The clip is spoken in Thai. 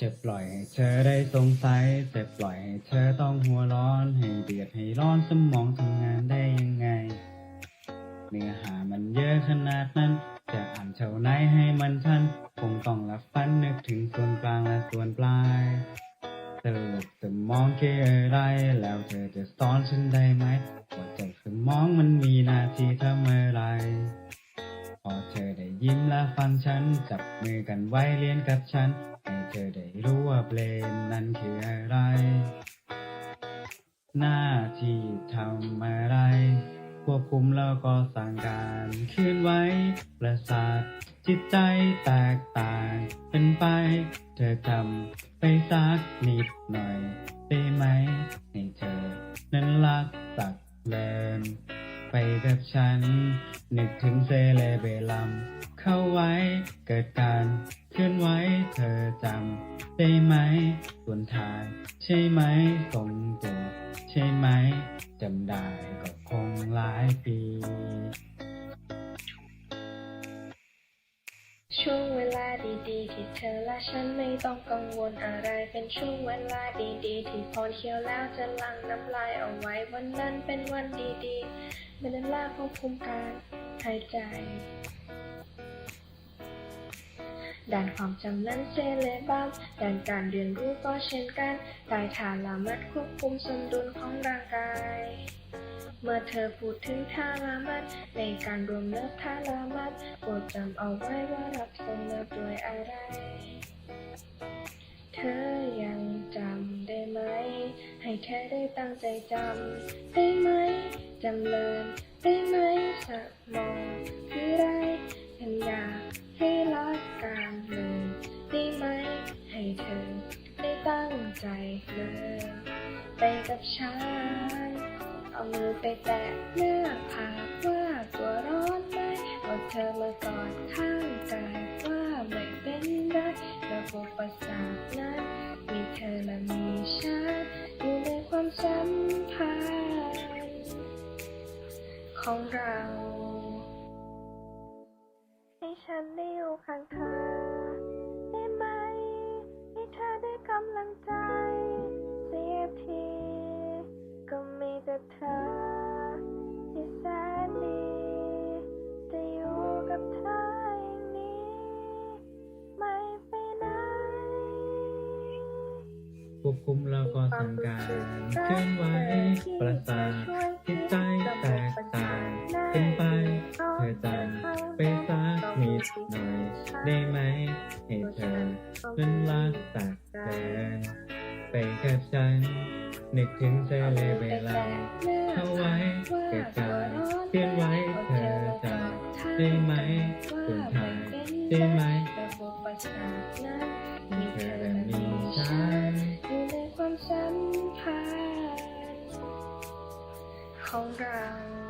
จะปล่อยให้เธอได้สงสัยแต่ปล่อยให้เธอต้องหัวร้อนให้เดือดให้ร้อนสมองทำงานได้ยังไง เนื้อหามันเยอะขนาดนั้น จะอ่านเท่าไหนให้มันทันคงต้องรับฟันนึกถึงส่วนกลางและส่วนปลาย สรุปสมองเกอะไรแล้วเธอจะสอนฉันได้ไหมว่าเจ้าสมองมันมีหน้าที่ทำอะไร พอเธอได้ยิ้มและฟังฉัน จับมือกันไว้เรียนกับฉัน ให้เธอได้รู้ว่าเพลงนั้นคืออะไร หน้าที่ทำอะไรควบคุมแล้วก็สั่งการเคลื่อนไหวประสาท จิตใจแตกต่างเป็นไป เธอทำไปสักนิดหน่อยได้ไหมให้เธอ นั้นรักสักเลินไปกับฉัน นึกถึงเซเลเบลัม เข้าไว้เกิดการเคลื่อนไหวเธอจำได้ไหมส่วนทางใช่ไหมทรงตัว ใช่ไหมจำได้ก็คงหลายปี ช่วงเวลาดีๆ ที่เธอและฉันไม่ต้องกังวลอะไร เป็นช่วงเวลาดีๆ ที่พอเคี่ยวแล้วจะลังน้ำลายเอาไว้วันนั้นเป็นวันดีๆเป็นเวลาควบคุมการหายใจ ด้านความจำนั้นเซเลบัมด้านการเรียนรู้ก็เช่นกันกายฐานละมัดควบคุมสมดุลของร่างกาย เมื่อเธอพูดถึงท่าละมัดในการรวมเลิฟท่าละมัดโปรดจำเอาไว้ว่ารับส่งเลิฟด้วยอะไร เธอยังจำได้ไหม ให้เธอได้ตั้งใจจำได้ไหมจำเลินได้ไหมสมอง ใจเลยไปกับฉันเอามือไปแตะหน้าผากว่าตัวร้อนไหมเอาเธอมากอดข้างกายว่าไม่เป็นไรระบบประสาทนั้นมีเธอและมีฉันอยู่ในความสัมพันธ์ของเรา ให้ฉันได้อยู่ข้างเธอ ควบคุมแล้วก็สั่งการเคลื่อนไหวประสาทจิตใจแตกต่างเป็นไปเธอจำไปสักนิดหน่อยได้ไหมให้เธอนั้นรักตักเดินไปกับฉัน นึกถึงเธอเลยเวลาเข้าไว้เกิดการเคลื่อนไหวเธอจำได้ไหมส่วนทางได้ไหมระบประสาทนั้นมีเธอและมีฉันอยู่ ใน